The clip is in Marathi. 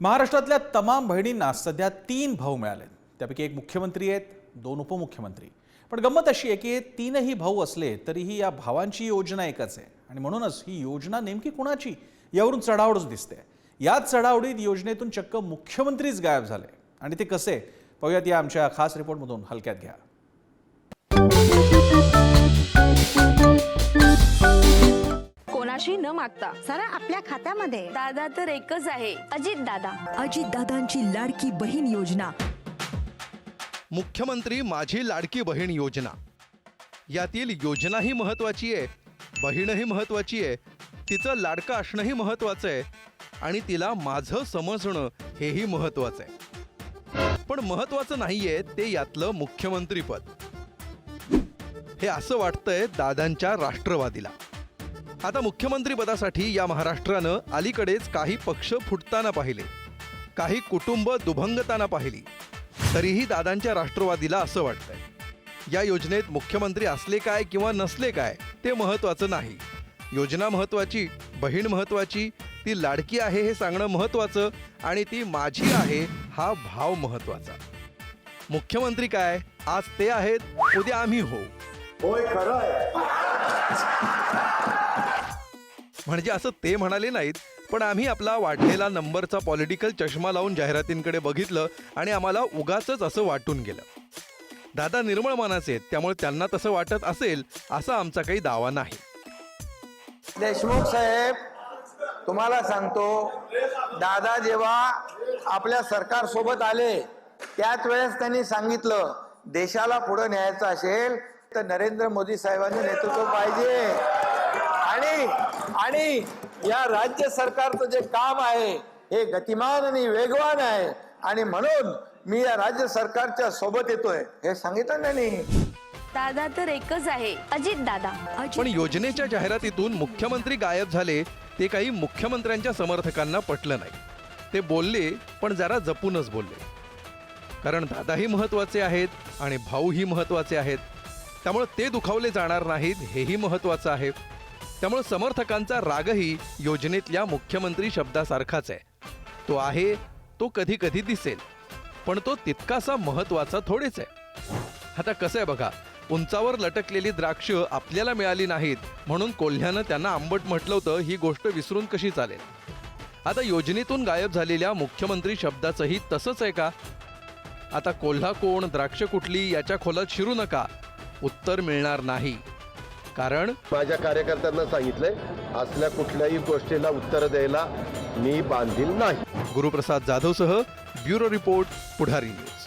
महाराष्ट्रातल्या तमाम बहिणींना सध्या तीन भाऊ मिळाले. त्यापैकी एक मुख्यमंत्री आहेत दोन उपमुख्यमंत्री. पण गंमत अशी आहे की तीनही भाऊ असले तरीही या भावांची योजना एकच आहे. आणि म्हणूनच ही योजना नेमकी कुणाची यावरून चढावडच दिसते. याच चढावडीत योजनेतून चक्क मुख्यमंत्रीच गायब झाले. आणि ते कसे? पाहूयात या आमच्या खास रिपोर्टमधून हलक्यात घ्या. कोणाशी न मागता. सारा आपल्या खात्यामध्ये. दादा तर एकच आहे. अजित दादा. अजितदादांची लाडकी बहीण योजना. मुख्यमंत्री माझी लाडकी बहीण योजना. यातील योजनाही महत्त्वाची आहे बहीणही महत्त्वाची आहे तिचं लाडकं असणंही महत्त्वाचं आहे आणि तिला माझं समजणं हेही महत्त्वाचं आहे. पण महत्त्वाचं नाहीये ते यातलं मुख्यमंत्रीपद हे असं वाटतंय दादांच्या राष्ट्रवादीला. आता मुख्यमंत्रीपदासाठी या महाराष्ट्रानं अलीकडेच काही पक्ष फुटताना पाहिले. काही कुटुंब दुभंगताना पाहिली. तरीही दादांच्या राष्ट्रवादीला असं वाटतंय. या योजनेत मुख्यमंत्री असले काय किंवा नसले काय ते महत्वाचं नाही. योजना महत्वाची बहीण महत्वाची ती लाडकी आहे हे सांगणं महत्वाचं आणि ती माझी आहे हा भाव महत्त्वाचा मुख्यमंत्री काय आज ते आहेत उद्या आम्ही होऊ होय खरं आहे म्हणजे असं ते म्हणाले नाहीत पण आम्ही आपला वाढलेला नंबरचा पॉलिटिकल चष्मा लावून जाहिरातींकडे बघितलं आणि आम्हाला उगाच असं वाटून गेलं. दादा निर्मळ मनाचे आहेत त्यामुळे त्यांना तसं वाटत असेल असा आमचा काही दावा नाही. देशमुख साहेब तुम्हाला सांगतो दादा जेव्हा आपल्या सरकार सोबत आले त्याच वेळेस त्यांनी सांगितलं देशाला पुढे न्यायचं असेल तर नरेंद्र मोदी साहेबांनी नेतृत्व पाहिजे. आणि आणि या राज्य सरकारचं जे काम आहे हे गतिमान आणि वेगवान आहे. आणि म्हणून मी या राज्य सरकारच्या सोबत येतोय. हे सांगितलं ना त्यांनी दादा तर एकच आहे अजित दादा. पण योजनेच्या जाहिरातीतून मुख्यमंत्री गायब झाले ते काही मुख्यमंत्र्यांच्या समर्थकांना पटलं नाही. ते बोलले पण जरा जपूनच बोलले. कारण दादाही महत्त्वाचे आहेत आणि भाऊही महत्त्वाचे आहेत. त्यामुळे ते दुखावले जाणार नाहीत हेही महत्वाचं आहे. त्यामुळे समर्थकांचा रागही योजनेतल्या मुख्यमंत्री शब्दासारखाच आहे. तो आहे तो कधी कधी दिसेल पण तो तितकासा महत्त्वाचा थोडेच आहे. आता कसं आहे बघा उंचावर लटकलेली द्राक्ष आपल्याला मिळाली नाहीत म्हणून कोल्ह्यानं त्यांना आंबट म्हटलं होतं ही गोष्ट विसरून कशी चालेल? आता योजनेतून गायब झालेल्या मुख्यमंत्री शब्दाचंही तसंच आहे का? आता कोल्हा कोण द्राक्ष कुठली याच्या खोलात शिरू नका. उत्तर मिळणार नाही. कारण माझ्या कार्यकर्त्यांना सांगितलंय असल्या कुठल्याही गोष्टीला उत्तर द्यायला मी बांधील नाही. गुरुप्रसाद जाधवसह ब्युरो रिपोर्ट पुढारी न्यूज.